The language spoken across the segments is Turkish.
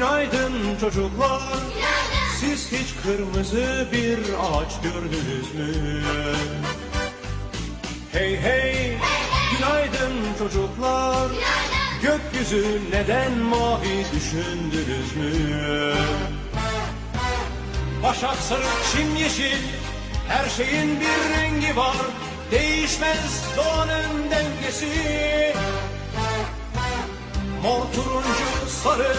Günaydın çocuklar. Siz hiç kırmızı bir ağaç gördünüz mü? Hey hey, günaydın çocuklar. Gökyüzü neden mavi düşündünüz mü? Başak sarı, çim yeşil, her şeyin bir rengi var. Değişmez doğanın dengesi. Mor turuncu sarı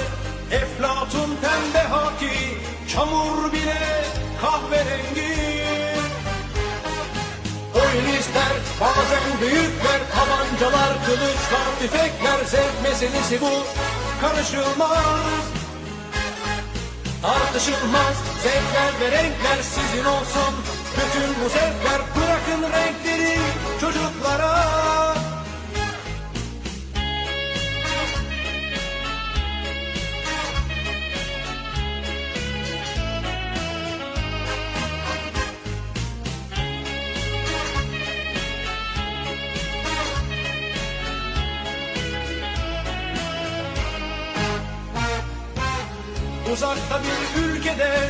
Eflatun pembe haki Çamur bile kahverengi. Oyun ister bazen büyükler Tabancalar, kılıçlar, tüfekler Zevk meselesi bu. Karışılmaz Tartışılmaz. Zevkler ve renkler sizin olsun. Bütün bu zevkler bırakın renkleri Uzakta bir ülkede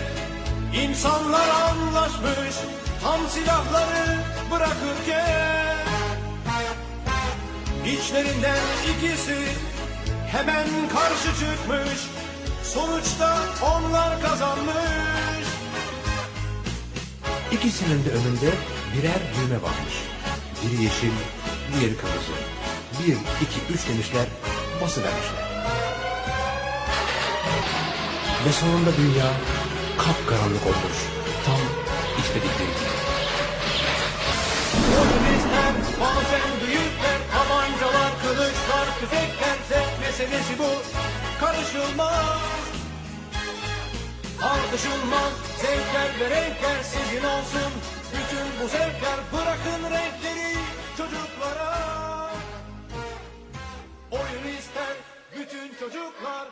insanlar anlaşmış tam silahları bırakırken İçlerinden ikisi hemen karşı çıkmış Sonuçta onlar kazanmış İkisinin de önünde birer düğme varmış. Biri yeşil, diğeri kırmızı. Bir, iki, üç demişler, basıvermişler. Ve sonunda dünya kapkaranlık olmuş. Tam istedikleri gibi. Komünistler, bazen büyükler, tabancalar, kılıçlar, tüfeklerse meselesi bu. Karışılmaz, tartışılmaz, zevkler ve renkler sizin olsun. Bütün bu zevkler bırakın renkleri çocuklara. Oyun ister bütün çocuklar